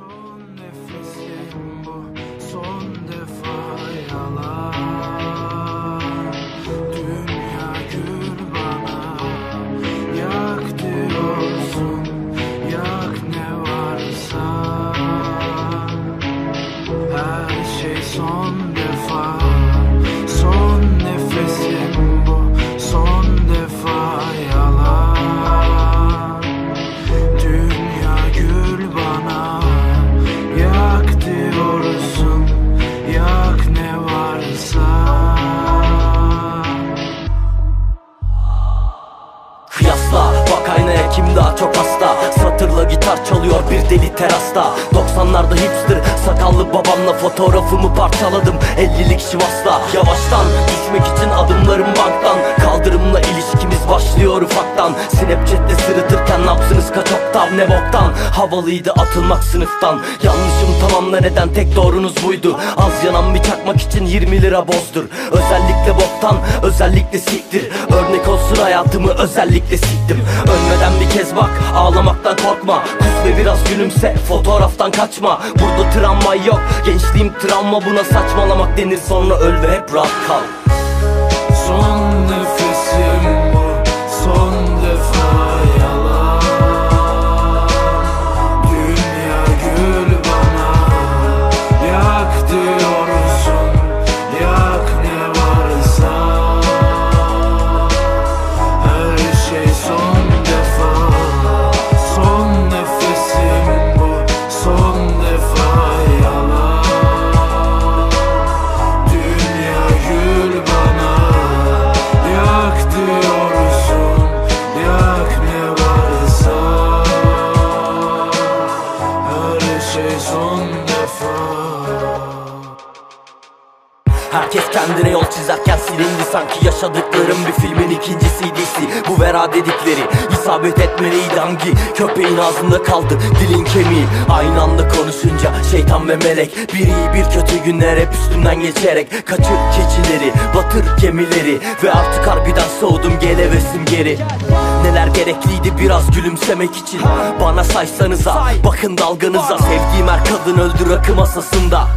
Son nefesim bu son defa yalan. Dünya gül bana yak diyorsun yak ne varsa. Her şey son gitar çalıyor bir deli terasta. 90'larda hipster sakallı babamla fotoğrafımı parçaladım 50'lik şivasla Yavaştan düşmek için adımlarım banktan. Kaldırımla ilişkimiz başlıyor ufaktan. Snapchat'te sırıtırken napsınız kaç oktav ne boktan? Havalıydı atılmak sınıftan. Yanlışım tamamla neden tek doğrunuz buydu. Az yanan bir çakmak için 20 lira bozdur. Özellikle boktan özellikle siktir. Örnek olsun hayatımı özellikle siktim. Ölmeden bir kez bak gülümse fotoğraftan kaçma. Burada travma yok. Gençliğim travma. Buna saçmalamak denir. Sonra öl ve hep rahat kal. Son nefesim son defa. Herkes kendine yol çizerken silindi sanki yaşadıklarım bir filmin ikinci CD'si Bu vera dedikleri isabet etmeliydi hangi köpeğin ağzında kaldı dilin kemiği? Aynı anda konuşunca şeytan ve melek Bir iyi bir kötü günler hep üstünden geçerek Kaçır keçileri batır gemileri Ve artık harbiden soğudum gelevesim geri Neler gerekliydi biraz gülümsemek için. Bana saysanıza bakın dalganıza. Sevdiğim her kadın öldü rakı masasında.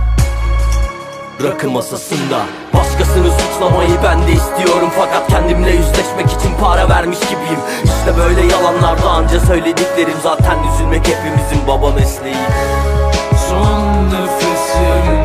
Rakı masasında. Başkasını suçlamayı ben de istiyorum. Fakat kendimle yüzleşmek için para vermiş gibiyim. İşte böyle yalanlarda anca söylediklerim. Zaten üzülmek hepimizin baba mesleği. Son nefesim